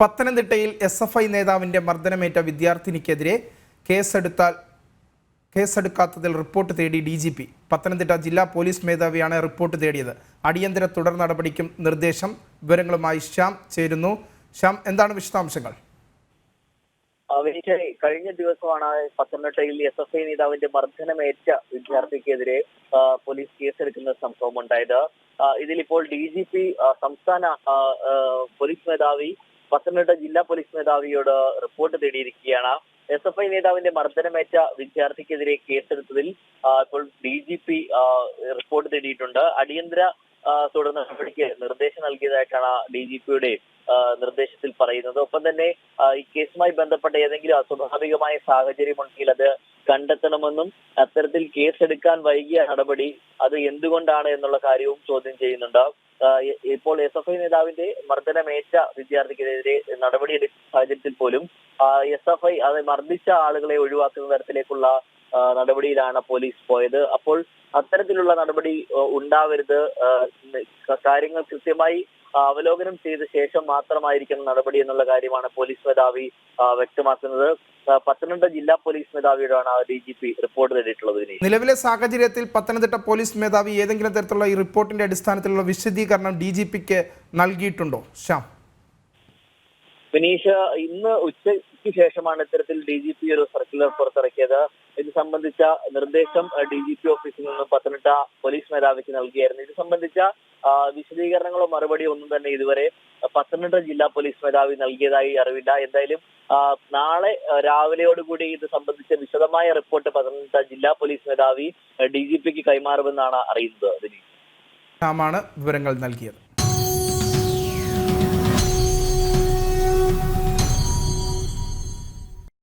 പത്തനംതിട്ടയിൽ S F I നേതാവിന്റെ മർദ്ദനമേറ്റ വിദ്യാർത്ഥിനിക്കെതിരെ കേസെടുത്താൽ കേസെടുക്കാത്തതിൽ റിപ്പോർട്ട് തേടി ഡി ജി പി. പത്തനംതിട്ട ജില്ലാ പോലീസ് മേധാവിയാണ് റിപ്പോർട്ട് തേടിയത്. അടിയന്തര തുടർ നടപടിക്കും നിർദ്ദേശം. വിവരങ്ങളുമായി ശ്യാം ചേരുന്നു. ശ്യാം എന്താണ് വിശദാംശങ്ങൾ? കഴിഞ്ഞ ദിവസമാണ് പത്തനംതിട്ടയിൽ എസ് എഫ് ഐ നേതാവിന്റെ മർദ്ദനമേറ്റ വിദ്യാർത്ഥിക്കെതിരെ പോലീസ് കേസെടുക്കുന്ന സംഭവം ഉണ്ടായത് ആ, ഇതിലിപ്പോൾ ഡി ജി പി സംസ്ഥാന പോലീസ് മേധാവി പത്തനംതിട്ട ജില്ലാ പോലീസ് മേധാവിയോട് റിപ്പോർട്ട് തേടിയിരിക്കുകയാണ്. എസ് എഫ് ഐ നേതാവിന്റെ മർദ്ദനമേറ്റ വിദ്യാർത്ഥിക്കെതിരെ കേസെടുത്തതിൽ ഇപ്പോൾ ഡി ജി പി റിപ്പോർട്ട് തേടിയിട്ടുണ്ട്. അടിയന്തര തുടർ നടപടിക്ക് നിർദ്ദേശം നൽകിയതായിട്ടാണ് ഡി ജി പിയുടെ നിർദ്ദേശത്തിൽ പറയുന്നത്. ഒപ്പം തന്നെ ഈ കേസുമായി ബന്ധപ്പെട്ട ഏതെങ്കിലും അസ്വാഭാവികമായ സാഹചര്യം ഉണ്ടെങ്കിൽ അത് കണ്ടെത്തണമെന്നും അത്തരത്തിൽ കേസെടുക്കാൻ വൈകിയ നടപടി അത് എന്തുകൊണ്ടാണ് എന്നുള്ള കാര്യവും ചോദ്യം ചെയ്യുന്നുണ്ട്. ഇപ്പോൾ എസ് എഫ് ഐ നേതാവിന്റെ മർദ്ദനമേറ്റ വിദ്യാർത്ഥിക്കെതിരെ നടപടിയെടുക്കുന്ന സാഹചര്യത്തിൽ പോലും എസ് എഫ് ഐ അത് മർദ്ദിച്ച ആളുകളെ ഒഴിവാക്കുന്ന തരത്തിലേക്കുള്ള നടപടിയിലാണ് പോലീസ് പോയത്. അപ്പോൾ അത്തരത്തിലുള്ള നടപടി ഉണ്ടാവരുത്. കാര്യങ്ങൾ കൃത്യമായി അവലോകനം ചെയ്ത ശേഷം മാത്രമായിരിക്കണം നടപടി എന്നുള്ള കാര്യമാണ് പോലീസ് മേധാവി വ്യക്തമാക്കുന്നത്. പത്തനംതിട്ട ജില്ലാ പോലീസ് മേധാവിയോടാണ് ഡി ജി പി റിപ്പോർട്ട് തേടിയിട്ടുള്ളത് നിലവിലെ സാഹചര്യത്തിൽ പത്തനംതിട്ട പോലീസ് മേധാവി ഏതെങ്കിലും തരത്തിലുള്ള ഈ റിപ്പോർട്ടിന്റെ അടിസ്ഥാനത്തിലുള്ള വിശദീകരണം ഡി ജി പിക്ക് നൽകിയിട്ടുണ്ടോ? ശ്യാം. വിനീഷ് ഇന്ന് ഉച്ചയ്ക്ക് ശേഷമാണ് ഇത്തരത്തിൽ ഡി ജി പി ഒരു സർക്കുലർ പുറത്തിറക്കിയത്. ഇത് സംബന്ധിച്ച നിർദ്ദേശം ഡി ജി പി ഓഫീസിൽ നിന്നും പത്തനംതിട്ട പോലീസ് മേധാവിക്ക് നൽകിയായിരുന്നു. ഇത് സംബന്ധിച്ച വിശദീകരണങ്ങളോ മറുപടിയോ ഒന്നും തന്നെ ഇതുവരെ പത്തനംതിട്ട ജില്ലാ പോലീസ് മേധാവി നൽകിയതായി അറിവില്ല. എന്തായാലും നാളെ രാവിലെയോടുകൂടി ഇത് സംബന്ധിച്ച വിശദമായ റിപ്പോർട്ട് പത്തനംതിട്ട ജില്ലാ പോലീസ് മേധാവി ഡി ജി പിക്ക് കൈമാറുമെന്നാണ് അറിയുന്നത് അതിന് വിവരങ്ങൾ നൽകിയത്.